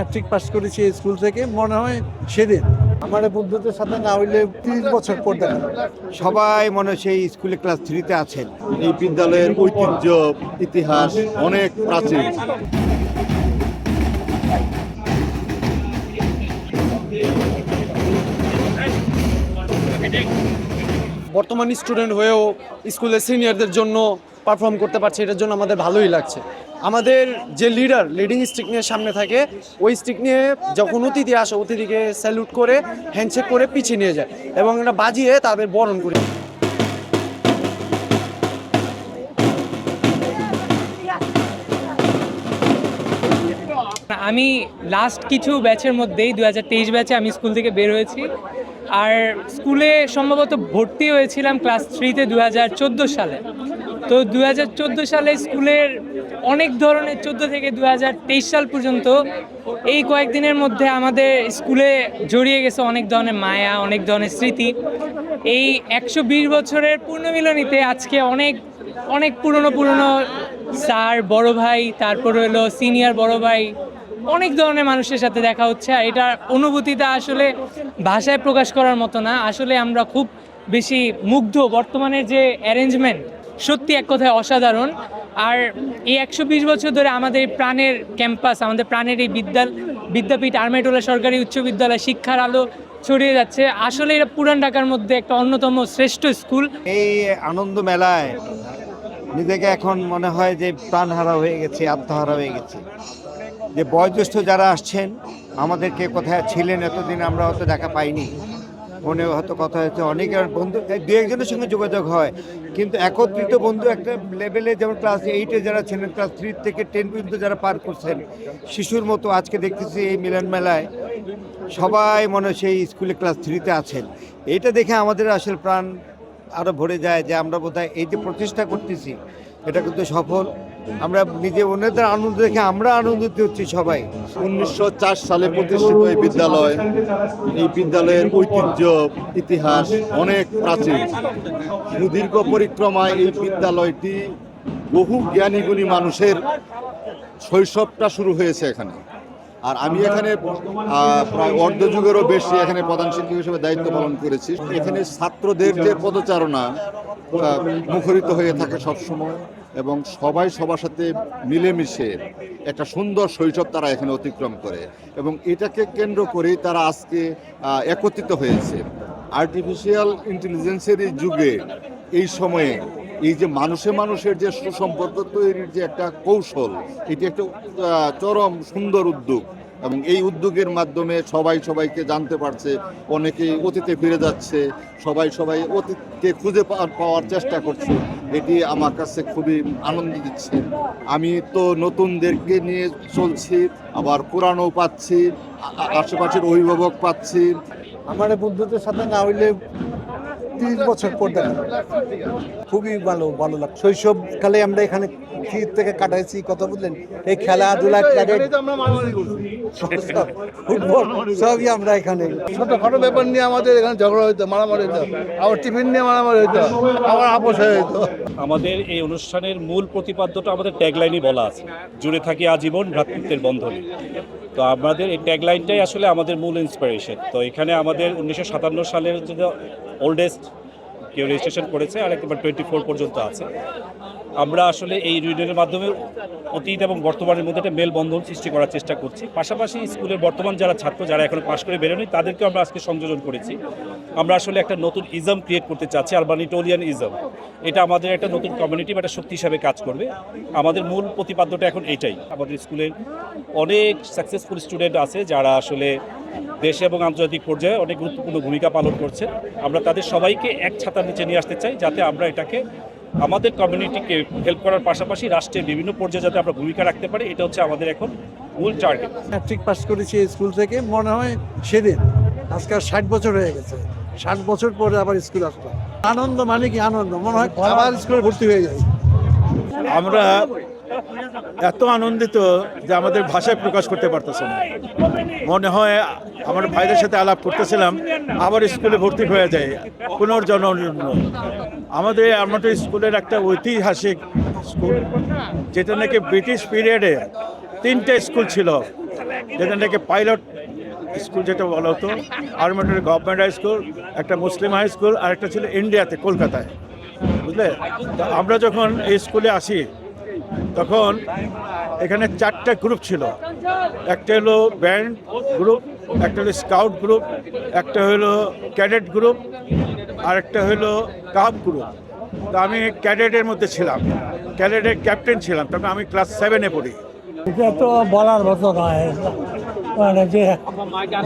Matric pass করেছি school থেকে মনে হয় সেদিন। আমার বন্ধুদের সাথে না হইলে তিরিশ বছর পর দেখা সবাই মনে হয় সেই স্কুলে ক্লাস থ্রিতে আছেন। এই বিদ্যালয়ের ঐতিহ্য ইতিহাস অনেক প্রাচীন। বর্তমান স্টুডেন্ট হয়েও স্কুলের সিনিয়রদের জন্য পারফর্ম করতে পারছে, এটার জন্য আমাদের ভালোই লাগছে। আমাদের যে লিডার লিডিং স্টিক নিয়ে সামনে থাকে, ওই স্টিক নিয়ে যখন অতিথি আসে, অতিথিকে স্যালুট করে হ্যান্ডশেক করে পিছিয়ে নিয়ে যায় এবং এটা বাজিয়ে তাদের বরণ করে। আমি লাস্ট কিছু ব্যাচের মধ্যেই দু হাজার তেইশ ব্যাচে আমি স্কুল থেকে বের হয়েছি। আর স্কুলে সম্ভবত ভর্তি হয়েছিলাম ক্লাস থ্রিতে দু হাজার চোদ্দ সালে। তো দু হাজার চোদ্দ সালে স্কুলের অনেক ধরনের চোদ্দ থেকে দু হাজার তেইশ সাল পর্যন্ত এই কয়েকদিনের মধ্যে আমাদের স্কুলে জড়িয়ে গেছে অনেক ধরনের মায়া, অনেক ধরনের স্মৃতি। এই একশো বিশ বছরের পূর্ণমিলনীতে আজকে অনেক অনেক পুরনো পুরনো স্যার, বড় ভাই, তারপর হলো সিনিয়র বড় ভাই, অনেক ধরনের মানুষের সাথে দেখা হচ্ছে। আর এটার অনুভূতিটা আসলে ভাষায় প্রকাশ করার মতো না। আসলে আমরা খুব বেশি মুগ্ধ। বর্তমানে যে অ্যারেঞ্জমেন্ট সত্যি এক কথায় অসাধারণ। আর এই একশো বিশ বছর ধরে আমাদের প্রাণের ক্যাম্পাস, আমাদের প্রাণের এই বিদ্যাল, বিদ্যাপীঠ আর্মেটোলা সরকারি উচ্চ বিদ্যালয় শিক্ষার আলো ছড়িয়ে যাচ্ছে। আসলে এটা পুরান ঢাকার মধ্যে একটা অন্যতম শ্রেষ্ঠ স্কুল। এই আনন্দ মেলায় নিজেকে এখন মনে হয় যে প্রাণহারা হয়ে গেছে, আত্মহারা হয়ে গেছে। যে বয়োজ্যেষ্ঠ যারা আসছেন, আমাদেরকে কোথায় ছিলেন এতদিন আমরা হয়তো দেখা পাইনি। মনে হয়তো কথা হয়েছে, অনেকের বন্ধু দু একজনের সঙ্গে যোগাযোগ হয়। কিন্তু একত্রিত বন্ধু একটা লেভেলে যেমন ক্লাস এইটে যারা ছিলেন ক্লাস থ্রি থেকে টেন পর্যন্ত যারা পার করছেন, শিশুর মতো আজকে দেখতেছি এই মিলন মেলায় সবাই মনে সেই স্কুলে ক্লাস থ্রিতে আছেন। এটা দেখে আমাদের আসলে প্রাণ আরও ভরে যায় যে আমরা বোধহয় এই যে প্রচেষ্টা করতেছি, এটা কিন্তু সফল। আমরা নিজে অন্যদের আনন্দ দেখে আমরা আনন্দিত হচ্ছি সবাই। উনিশশো চার সালে প্রতিষ্ঠিত এই বিদ্যালয়, এই বিদ্যালয়ের ঐতিহ্য, ইতিহাস অনেক প্রাচীন। সুদীর্ঘ পরিক্রমায় এই বিদ্যালয়টি বহু জ্ঞানী গুণী মানুষের শৈশবটা শুরু হয়েছে এখানে। আর আমি এখানে প্রায় অর্ধ যুগেরও বেশি এখানে প্রধান শিক্ষক হিসেবে দায়িত্ব পালন করেছি। এখানে ছাত্রদের যে পদচারণা মুখরিত হয়ে থাকে সবসময় এবং সবাই সবার সাথে মিলেমিশে একটা সুন্দর শৈশব তারা এখানে অতিক্রম করে এবং এটাকে কেন্দ্র করেই তারা আজকে একত্রিত হয়েছে। আর্টিফিশিয়াল ইন্টেলিজেন্সের এই যুগে এই সময়ে এই যে মানুষে মানুষের যে সুসম্পর্ক তৈরির যে একটা কৌশল, এটি একটা চরম সুন্দর উদ্যোগ এবং এই উদ্যোগের মাধ্যমে সবাই সবাইকে জানতে পারছে, অনেকেই অতীতে ফিরে যাচ্ছে, সবাই সবাই অতীতকে খুঁজে পাওয়ার চেষ্টা করছে, এটি আমার কাছে খুবই আনন্দ দিচ্ছে। আমি তো নতুনদেরকে নিয়ে চলছি, আবার পুরানো পাচ্ছি আশেপাশের অভিভাবক পাচ্ছি। আমার বন্ধুদের সাথে না হইলে তিরিশ বছর পর দেখা খুবই ভালো ভালো লাগে শৈশবকালে আমরা এখানে ক্ষীর থেকে কাটাইছি কথা বুঝলেন? এই খেলাধুলা ক্যাডেট ফুটবল সবই আমরা এখানে। ছোটখাটো ব্যাপার নিয়ে আমাদের এখানে ঝগড়া হইতো মারামারি হইতো। আবার টিফিন নিয়ে মারামারি হইতো আবার আপোষ হয়ে হইতো আমাদের এই অনুষ্ঠানের মূল প্রতিপাদ্যটা আমাদের ট্যাগলাইনই বলা আছে। জুড়ে থাকি আজীবন ভ্রাতৃত্বের বন্ধনে। তো আমাদের এই ট্যাগলাইনটাই আসলে আমাদের মূল ইন্সপিরেশন তো এখানে আমাদের উনিশশো সাতান্ন সালের যে oldest কেউ রেজিস্ট্রেশন করেছে, আর একেবারে টোয়েন্টি ফোর পর্যন্ত আছে। আমরা আসলে এই ইউনিয়নের মাধ্যমে অতীত এবং বর্তমানের মধ্যে একটা মেলবন্ধন সৃষ্টি করার চেষ্টা করছি। পাশাপাশি স্কুলের বর্তমান যারা ছাত্র, যারা এখন পাশ করে বেরোনি তাদেরকে আমরা আজকে সংযোজন করেছি। আমরা আসলে একটা নতুন ইজম ক্রিয়েট করতে চাচ্ছি আরবানিটোলিয়ান ইজম এটা আমাদের একটা নতুন কমিউনিটি বা একটা শক্তি হিসাবে কাজ করবে। আমাদের মূল প্রতিপাদ্যটা এখন এইটাই। আমাদের স্কুলের অনেক সাকসেসফুল স্টুডেন্ট আছে, যারা আসলে দেশে এবং আন্তর্জাতিক পর্যায়ে অনেক গুরুত্বপূর্ণ ভূমিকা পালন করছে। আমরা তাদের সবাইকে এক ছাতার নিচে নিয়ে আসতে চাই যাতে আমরা এটাকে আমাদের কমিউনিটিকে হেল্প করার পাশাপাশি রাষ্ট্রের বিভিন্ন পর্যায়ে যাতে আমরা ভূমিকা রাখতে পারি এটা হচ্ছে আমাদের এখন মূল টার্গেট ম্যাট্রিক পাস করেছি এই স্কুল থেকে মনে হয় সেদিন। আজকাল ষাট বছর হয়ে গেছে। ষাট বছর পরে আবার স্কুল আসলাম। আনন্দ মানে কি আনন্দ? মনে হয় আবার স্কুলে ভর্তি হয়ে যায় আমরা এত আনন্দিত যে আমাদের ভাষায় প্রকাশ করতে পারতেছে না। মনে হয় আমার ভাইদের সাথে আলাপ করতেছিলাম, আবার স্কুলে ভর্তি হয়ে যায়, পুনর্জন্ম। আমাদের আমাদের স্কুলের একটা ঐতিহাসিক স্কুল, যেটা নাকি ব্রিটিশ পিরিয়ডে তিনটে স্কুল ছিল। যেটা নাকি পাইলট স্কুল যেটা বলা হতো, আর্মেটের গভর্নমেন্ট হাই স্কুল, একটা মুসলিম হাই স্কুল, আর একটা ছিল ইন্ডিয়াতে, কলকাতায়। বুঝলে? আমরা যখন এই স্কুলে আসি তখন এখানে চারটা গ্রুপ ছিল। একটা হলো ব্যান্ড গ্রুপ একটা হলো স্কাউট গ্রুপ একটা হলো ক্যাডেট গ্রুপ আর একটা হলো কাপ গ্রুপ তো আমি ক্যাডেটের মধ্যে ছিলাম। ক্যাডেটের ক্যাপ্টেন ছিলাম। তখন আমি ক্লাস সেভেনে পড়ি। এটা তো বলার মতো নয়। মানে যে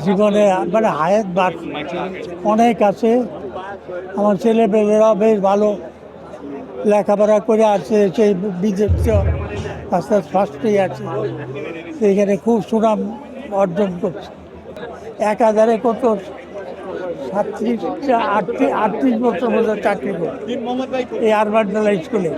জীবনে মানে হায়াত বাদ অনেক আছে। আমার ছেলে পেলেরা বেশ ভালো। লেখাপড়া করে আছে, সেই বিদেশ আস্তে আস্তে ফার্স্টেই আছে। সেইখানে খুব সুনাম অর্জন করছে। এক হাজারে কত? সাতত্রিশটা আটত্রিশ আটত্রিশ বছর মতো চাকরি করে। এই আরবান স্কুলে।